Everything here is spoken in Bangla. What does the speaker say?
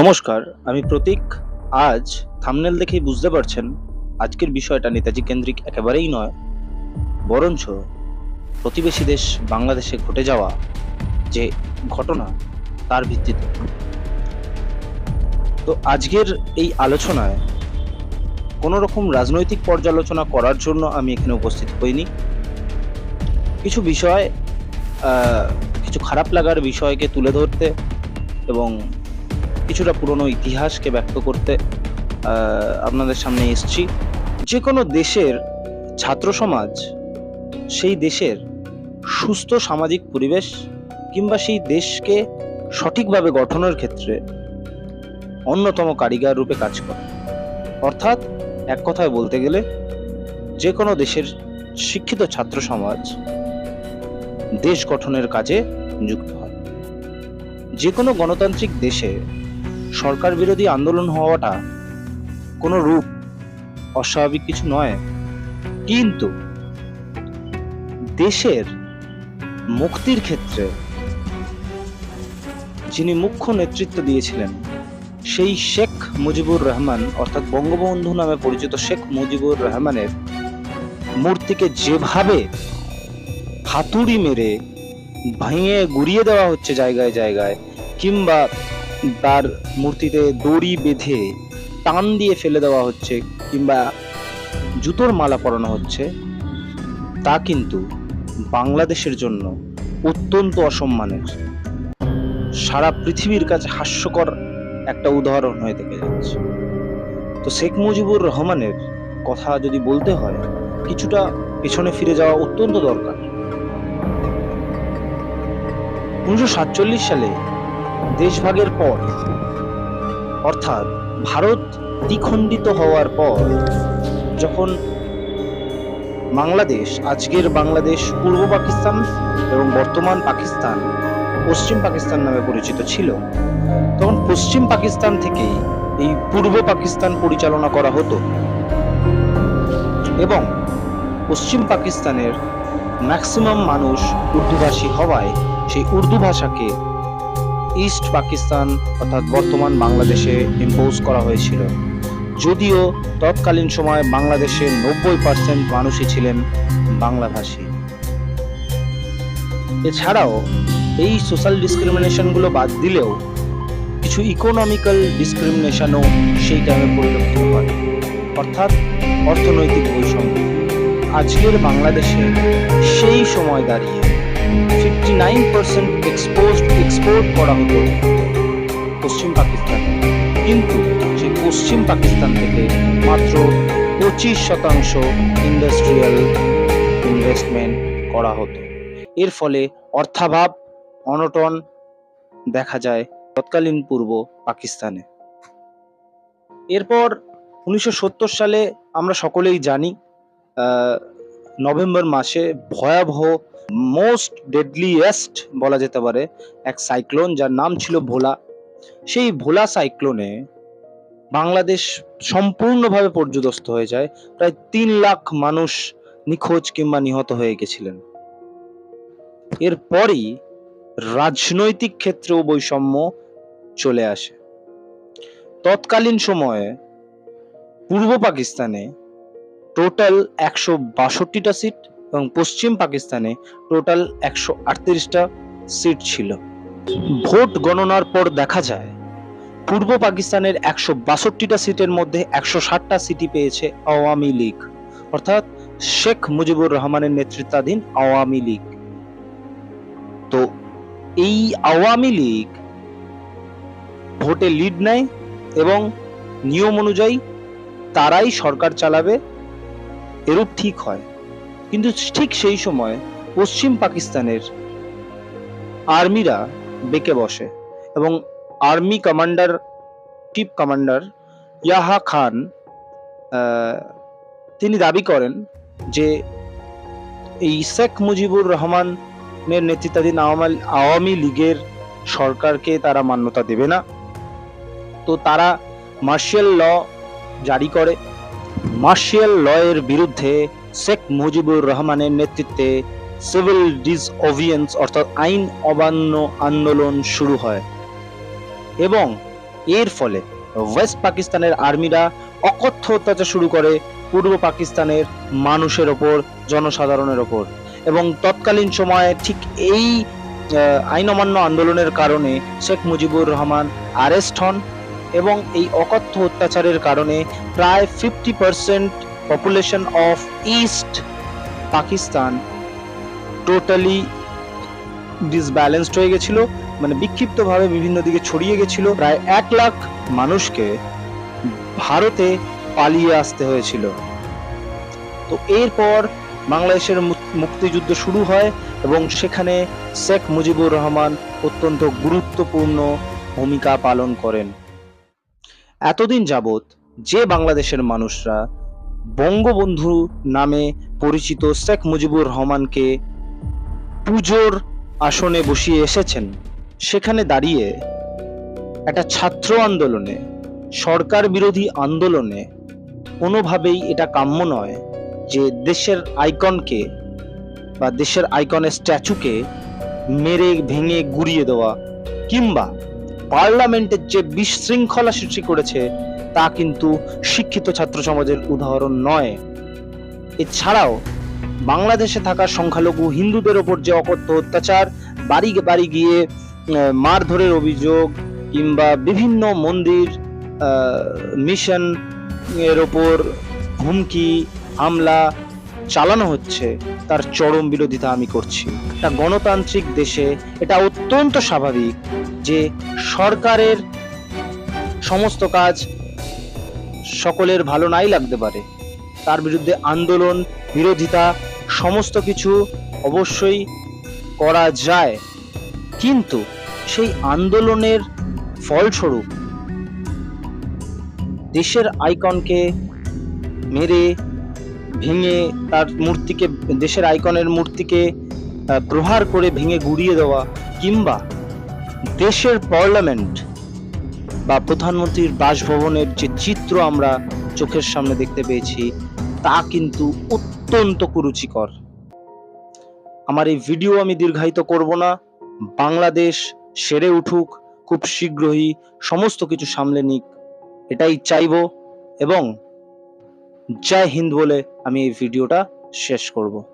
নমস্কার, আমি প্রতীক। আজ থামনেল দেখেই বুঝতে পারছেন আজকের বিষয়টা নেতাজি কেন্দ্রিক একেবারেই নয়, বরঞ্চ প্রতিবেশী দেশ বাংলাদেশে ঘটে যাওয়া যে ঘটনা তার ভিত্তিতে। তো আজকের এই আলোচনায় কোনো রকম রাজনৈতিক পর্যালোচনা করার জন্য আমি এখানে উপস্থিত হইনি। কিছু বিষয় কিছু খারাপ লাগার বিষয়কে তুলে ধরতে এবং কিছুটা পুরনো ইতিহাসকে ব্যক্ত করতে আপনাদের সামনে এসেছি। যে কোনো দেশের ছাত্র সমাজ, সেই দেশের সুস্থ সামাজিক পরিবেশ কিংবা সেই দেশকে সঠিকভাবে গঠনের ক্ষেত্রে অন্যতম কারিগর রূপে কাজ করে। অর্থাৎ এক কথায় বলতে গেলে যে কোনো দেশের শিক্ষিত ছাত্র সমাজ দেশ গঠনের কাজে যুক্ত হয়। যে কোনো গণতান্ত্রিক দেশে সরকার বিরোধী আন্দোলন হওয়াটা কোনো রূপ, অস্বাভাবিক কিছু নয়। কিন্তু দেশের মুক্তির ক্ষেত্রে যিনি মুখ্য নেতৃত্ব দিয়েছিলেন, সেই শেখ মুজিবুর রহমান, অর্থাৎ বঙ্গবন্ধু নামে পরিচিত শেখ মুজিবুর রহমানের মূর্তিকে যেভাবে হাতুড়ি মেরে ভেঙে গুড়িয়ে দেওয়া হচ্ছে জায়গায় জায়গায়, কিংবা তার মূর্তিতে দড়ি বেঁধে টান দিয়ে ফেলে দেওয়া হচ্ছে কিংবা জুতোর মালা পরানো হচ্ছে, তা কিন্তু বাংলাদেশের জন্য অত্যন্ত অসম্মানের। সারা পৃথিবীর কাছে হাস্যকর একটা উদাহরণ হয়ে থেকে যাচ্ছে। তো শেখ মুজিবুর রহমানের কথা যদি বলতে হয়, কিছুটা পেছনে ফিরে যাওয়া অত্যন্ত দরকার। উনিশশো সাতচল্লিশ সালে দেশভাগের পর, অর্থাৎ ভারত দ্বিখণ্ডিত হওয়ার পর, যখন বাংলাদেশ, আজকের বাংলাদেশ, পূর্ব পাকিস্তান এবং বর্তমান পাকিস্তান, পশ্চিম পাকিস্তান নামে পরিচিত ছিল, তখন পশ্চিম পাকিস্তান থেকেই এই পূর্ব পাকিস্তান পরিচালনা করা হতো এবং পশ্চিম পাকিস্তানের ম্যাক্সিমাম মানুষ উর্দুভাষী হওয়ায় সেই উর্দু ভাষাকে ইস্ট পাকিস্তান অর্থাৎ বর্তমান বাংলাদেশে ইম্পোজ করা হয়েছিল। যদিও তৎকালীন সময় বাংলাদেশের নব্বই পার্সেন্ট মানুষই ছিলেন বাংলাভাষী। এছাড়াও এই সোশ্যাল ডিসক্রিমিনেশনগুলো বাদ দিলেও কিছু ইকোনমিক্যাল ডিসক্রিমিনেশনও সেই টাইমে পরিলক্ষিত হয়। অর্থাৎ অর্থনৈতিক বৈষম্য। আজকের বাংলাদেশে সেই সময় দাঁড়িয়ে fifty nine percent expose export করা হতো পশ্চিম পাকিস্তানে। কিন্তু সেই পশ্চিম পাকিস্তান থেকে মাত্র পঁচিশ শতাংশ ইন্ডাস্ট্রিয়াল ইনভেস্টমেন্ট করা হতো। এর ফলে অর্থাভাব অনটন দেখা যায় তৎকালীন পূর্ব পাকিস্তানে। এরপর উনিশশো সত্তর সালে আমরা সকলেই জানি নভেম্বর মাসে ভয়াবহ মোস্ট ডেডলিয়েস্ট বলা যেতে পারে, এক সাইক্লোন যার নাম ছিল ভোলা। সেই ভোলা সাইক্লোনে বাংলাদেশ সম্পূর্ণভাবে পর্যদস্ত হয়ে যায়। প্রায় তিন লাখ মানুষ নিখোঁজ কিংবা নিহত হয়ে গেছিলেন। এরপরই রাজনৈতিক ক্ষেত্রেও বৈষম্য চলে আসে। তৎকালীন সময়ে পূর্ব পাকিস্তানে টোটাল একশো বাষট্টিটা সিট এবং পশ্চিম পাকিস্তানে টোটাল একশো আটত্রিশটা সিট ছিল। ভোট গণনার পর দেখা যায়, পূর্ব পাকিস্তানের একশো বাষট্টিটা সিটের মধ্যে একশো ষাটটা সিটি পেয়েছে আওয়ামী লীগ, অর্থাৎ শেখ মুজিবুর রহমানের নেতৃত্বাধীন আওয়ামী লীগ। তো এই আওয়ামী লীগ ভোটে লিড নেয় এবং নিয়ম অনুযায়ী তারাই সরকার চালাবে এরূপ ঠিক হয়। কিন্তু ঠিক সেই সময় পশ্চিম পাকিস্তানের আর্মিরা বেঁকে বসে এবং army commander, chief commander Yahya Khan তিনি দাবি করেন যে এই শেখ মুজিবুর রহমানের নেতৃত্বাধীন আওয়ামী আওয়ামী লীগের সরকারকে তারা মান্যতা দেবে না। তো তারা মার্শাল ল জারি করে। মার্শাল ল এর বিরুদ্ধে শেখ মুজিবুর রহমানের নেতৃত্বে সিভিল ডিসঅভিয়েন্স অর্থাৎ আইন অমান্য আন্দোলন শুরু হয়। এবং এর ফলে ওয়েস্ট পাকিস্তানের আর্মিরা অকথ্য অত্যাচার শুরু করে পূর্ব পাকিস্তানের মানুষের ওপর, জনসাধারণের ওপর। এবং তৎকালীন সময়ে ঠিক এই আইন অমান্য আন্দোলনের কারণে শেখ মুজিবুর রহমান আরেস্ট হন। এবং এই অকথ্য অত্যাচারের কারণে প্রায় fifty percent population of East Pakistan totally disbalanced হয়ে গেছিল মানে বিক্ষিপ্তভাবে বিভিন্ন দিকে ছড়িয়ে গেছিল। প্রায় এক লাখ মানুষকে ভারতে পালিয়ে আসতে হয়েছিল। তো এরপর বাংলাদেশের মুক্তিযুদ্ধ শুরু হয় এবং সেখানে শেখ মুজিবুর রহমান অত্যন্ত গুরুত্বপূর্ণ ভূমিকা পালন করেন। এতদিন যাবৎ যে বাংলাদেশের মানুষরা বঙ্গবন্ধু নামে পরিচিত শেখ মুজিবুর রহমানকে পুজোর আসনে বসিয়ে এসেছেন, সেখানে দাঁড়িয়ে একটা ছাত্র আন্দোলনে, সরকার বিরোধী আন্দোলনে কোনোভাবেই এটা কাম্য নয় যে দেশের আইকনকে বা দেশের আইকনের স্ট্যাচুকে মেরে, ভেঙে, গুড়িয়ে দেওয়া কিংবা পার্লামেন্টের যে বিশৃঙ্খলা সৃষ্টি করেছে, তা কিন্তু শিক্ষিত ছাত্র সমাজের উদাহরণ নয়। এছাড়াও, বাংলাদেশে থাকা সংখ্যালঘু হিন্দুদের ওপর যে অকথ্য অত্যাচার, বাড়ি বাড়ি গিয়ে মারধরের অভিযোগ কিংবা বিভিন্ন মন্দির মিশন এর ওপর হুমকি, হামলা চালানো হচ্ছে, তার চরম বিরোধিতা আমি করছি। একটা গণতান্ত্রিক দেশে এটা অত্যন্ত স্বাভাবিক। যে সরকারের সমস্ত কাজ সকলের ভালো নাই লাগতে পারে। তার বিরুদ্ধে আন্দোলন, বিরোধিতা, সমস্ত কিছু অবশ্যই করা যায়। কিন্তু সেই আন্দোলনের ফলস্বরূপ দেশের আইকনকে মেরে ভেঙে তার মূর্তিকে, দেশের আইকনের মূর্তিকে প্রহার করে ভেঙে গুড়িয়ে দেওয়া কিংবা দেশের পার্লামেন্ট বা প্রধানমন্ত্রীর বাসভবনের যে চিত্র আমরা চোখের সামনে দেখতে পেয়েছি, তা কিন্তু অত্যন্ত কুরুচিকর। আমার এই ভিডিও আমি দীর্ঘায়িত করব না। বাংলাদেশ সেরে উঠুক, খুব শীঘ্রই সমস্ত কিছু সামলে নিক, এটাই চাইব এবং জয় হিন্দ বলে আমি এই ভিডিওটা শেষ করব।